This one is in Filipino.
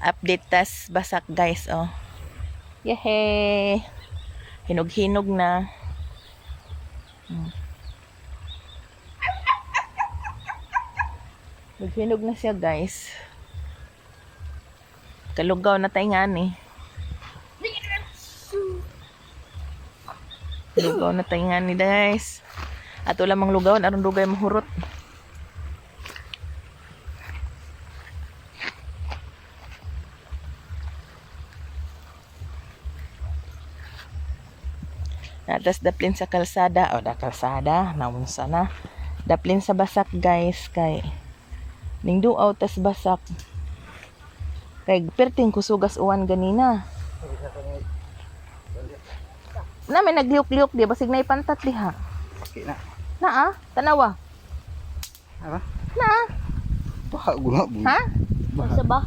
update tas basak guys oh. Yehey! Hinog-hinog na. Hmm. Hinog-hinog na siya guys. Kalugaw na tayo nga ni. Lugaw na tayo nga ni guys. At wala mang lugawan, aron dugay mahurot. Natas daplin sa kalsada. O, da kalsada. Naunsa na. Daplin sa basak, guys. Kay, ning duaw tas basak. Kay, perting kusugas uwan ganina. Na, may nagliok-liok di. Basig na ipantat diha. Okay na. Na ah, tanawa. Apa? Na ah. Baka gula. Ha? Baka. ba?